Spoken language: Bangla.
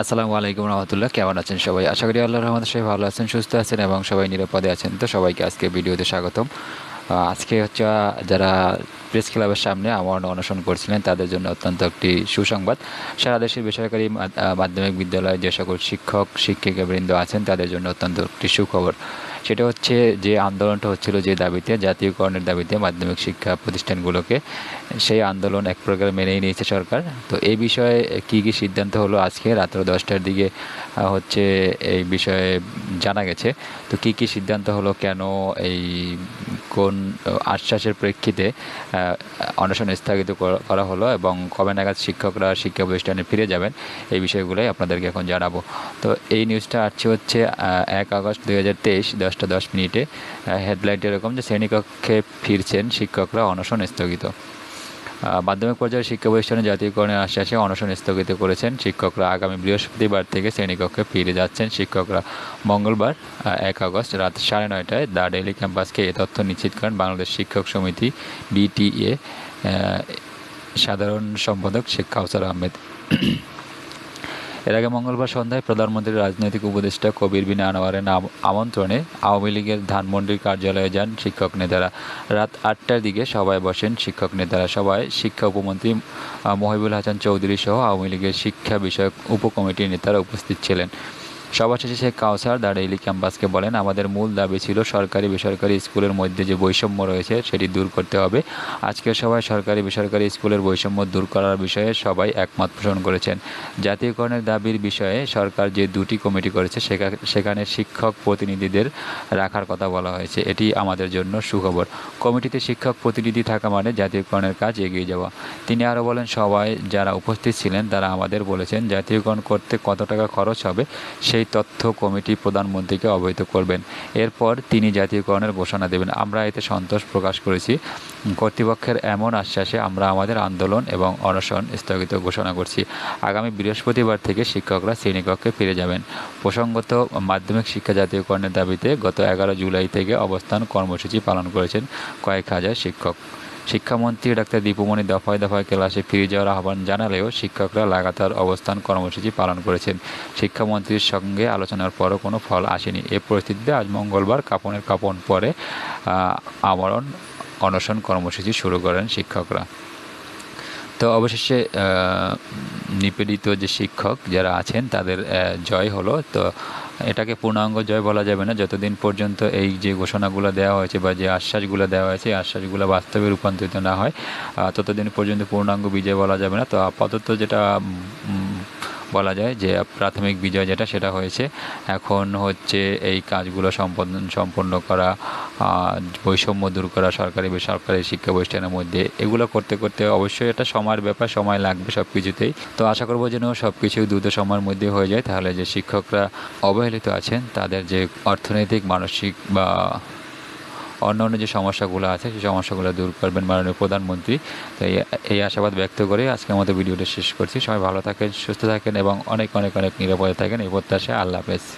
আসসালামু আলাইকুম রহমতুল্লাহ, কেমন আছেন সবাই? আশা করি আল্লাহ রহমান সাহেব ভালো আছেন, সুস্থ আছেন এবং সবাই নিরাপদে আছেন। তো সবাইকে আজকে ভিডিওতে স্বাগতম। আজকে হচ্ছে যারা প্রেস ক্লাবের সামনে আমার অনশন করছিলেন, তাদের জন্য অত্যন্ত একটি সুসংবাদ। সারা দেশের বেসরকারি মাধ্যমিক বিদ্যালয়ে যে সকল শিক্ষক, শিক্ষিকাবৃন্দ আছেন, তাদের জন্য অত্যন্ত একটি সুখবর। সেটা হচ্ছে যে আন্দোলনটা হচ্ছিল যে দাবিতে, জাতীয়করণের দাবিতে মাধ্যমিক শিক্ষা প্রতিষ্ঠানগুলোকে সেই আন্দোলন এক প্রকার মেনেই নিয়েছে সরকার। তো এই বিষয়ে কি কি সিদ্ধান্ত হলো আজকে রাত্র দশটার দিকে হচ্ছে এই বিষয়ে জানা গেছে। তো কি কি সিদ্ধান্ত হলো, কেন এই কোন আশ্বাসের প্রেক্ষিতে অনশন স্থগিত করা- হলো এবং কবে নাগাদ শিক্ষকরা শিক্ষা প্রতিষ্ঠানে ফিরে যাবেন, এই বিষয়গুলোই আপনাদেরকে এখন জানাব। তো এই নিউজটা আসছে হচ্ছে এক আগস্ট দুই হাজার তেইশ দশটা দশ মিনিটে হেডলাইনটা এরকম যে শ্রেণীকক্ষে ফিরছেন শিক্ষকরা অনশন স্থগিত। মাধ্যমিক পর্যায়ে শিক্ষা প্রতিষ্ঠানে জাতীয়করণের আশ্বাসে অনশন স্থগিত করেছেন শিক্ষকরা। আগামী বৃহস্পতিবার থেকে শ্রেণীকক্ষে ফিরে যাচ্ছেন শিক্ষকরা। মঙ্গলবার এক আগস্ট রাত সাড়ে নয়টায় দ্য ডেইলি ক্যাম্পাসকে এ তথ্য নিশ্চিত করেন বাংলাদেশ শিক্ষক সমিতি, বিটিএ সাধারণ সম্পাদক শেখ কাউসার আহমেদ। এর আগে মঙ্গলবার সন্ধ্যায় প্রধানমন্ত্রীর রাজনৈতিক উপদেষ্টা কবির বিন আনোয়ারের নাম আমন্ত্রণে আওয়ামী লীগের ধানমন্ডির কার্যালয়ে যান শিক্ষক নেতারা। রাত আটটার দিকে সবাই বসেন শিক্ষক নেতারা। সবাই শিক্ষা উপমন্ত্রী মহিবুল হাসান চৌধুরী সহ আওয়ামী লীগের শিক্ষা বিষয়ক উপকমিটির নেতারা উপস্থিত ছিলেন। সভা শেষে শেখ কাউসার দা ডেইলি ক্যাম্পাসকে বলেন, আমাদের মূল দাবি ছিল সরকারি বেসরকারি স্কুলের মধ্যে যে বৈষম্য রয়েছে সেটি দূর করতে হবে। আজকের সভায় সরকারি বেসরকারি স্কুলের বৈষম্য দূর করার বিষয়ে সবাই একমত পোষণ করেছেন। জাতীয়করণের দাবির বিষয়ে সরকার যে দুটি কমিটি করেছে, সেখা- সেখানে শিক্ষক প্রতিনিধিদের রাখার কথা বলা হয়েছে। এটি আমাদের জন্য সুখবর। কমিটিতে শিক্ষক প্রতিনিধি থাকা মানে জাতীয়করণের কাজ এগিয়ে যাওয়া। তিনি আরও বলেন, সবাই যারা উপস্থিত ছিলেন তারা আমাদের বলেছেন, জাতীয়করণ করতে কত টাকা খরচ হবে, সেই তথ্য কমিটি প্রধানমন্ত্রীকে অবহিত করবেন। এরপর তিনি জাতীয়করণের ঘোষণা দেবেন। আমরা এতে সন্তোষ প্রকাশ করেছি। কর্তৃপক্ষের এমন আশ্বাসে আমরা আমাদের আন্দোলন এবং অনশন স্থগিত ঘোষণা করছি। আগামী বৃহস্পতিবার থেকে শিক্ষকরা শ্রেণীকক্ষে ফিরে যাবেন। প্রসঙ্গত, মাধ্যমিক শিক্ষা জাতীয়করণের দাবিতে গত এগারো জুলাই থেকে অবস্থান কর্মসূচি পালন করেছেন কয়েক হাজার শিক্ষক। শিক্ষামন্ত্রী ডাক্তার দীপুমণি দফায় দফায় ক্লাসে ফিরে যাওয়ার আহ্বান জানালেও শিক্ষকরা লাগাতার অবস্থান কর্মসূচি পালন করেছেন। শিক্ষামন্ত্রীর সঙ্গে আলোচনার পরও কোনো ফল আসেনি। এ পরিস্থিতিতে আজ মঙ্গলবার কাপনের কাপন পরে আমরণ অনশন কর্মসূচি শুরু করেন শিক্ষকরা। তো অবশেষে নিপীড়িত যে শিক্ষক যারা আছেন তাদের জয় হলো। তো এটাকে পূর্ণাঙ্গ জয় বলা যাবে না। যতদিন পর্যন্ত এই যে ঘোষণাগুলো দেওয়া হয়েছে বা যে আশ্বাসগুলো দেওয়া হয়েছে, এই আশ্বাসগুলো বাস্তবে রূপান্তরিত না হয় ততদিন পর্যন্ত পূর্ণাঙ্গ বিজয় বলা যাবে না। তো আপাতত যেটা বলা যায় যে প্রাথমিক বিজয় যেটা সেটা হয়েছে। এখন হচ্ছে এই কাজগুলো সম্পন্ন সম্পন্ন করা বৈষম্য দূর করা, সরকারি বেসরকারি শিক্ষা প্রতিষ্ঠানের মধ্যে। এগুলো করতে করতে অবশ্যই এটা সময়ের ব্যাপার, সময় লাগবে সব কিছুতেই তো আশা করব যেন সব কিছু দ্রুত সময়ের মধ্যে হয়ে যায়। তাহলে যে শিক্ষকরা অবহেলিত আছেন, তাদের যে অর্থনৈতিক, মানসিক বা অন্য অন্য যে সমস্যাগুলো আছে, সেই সমস্যাগুলো দূর করবেন মাননীয় প্রধানমন্ত্রী। তো এই- আশাবাদ ব্যক্ত করে আজকে আমাদের ভিডিওটা শেষ করছি। সবাই ভালো থাকেন, সুস্থ থাকেন এবং অনেক অনেক অনেক নিরাপদে থাকেন। এই প্রত্যাশা আল্লাহ হাফেজ।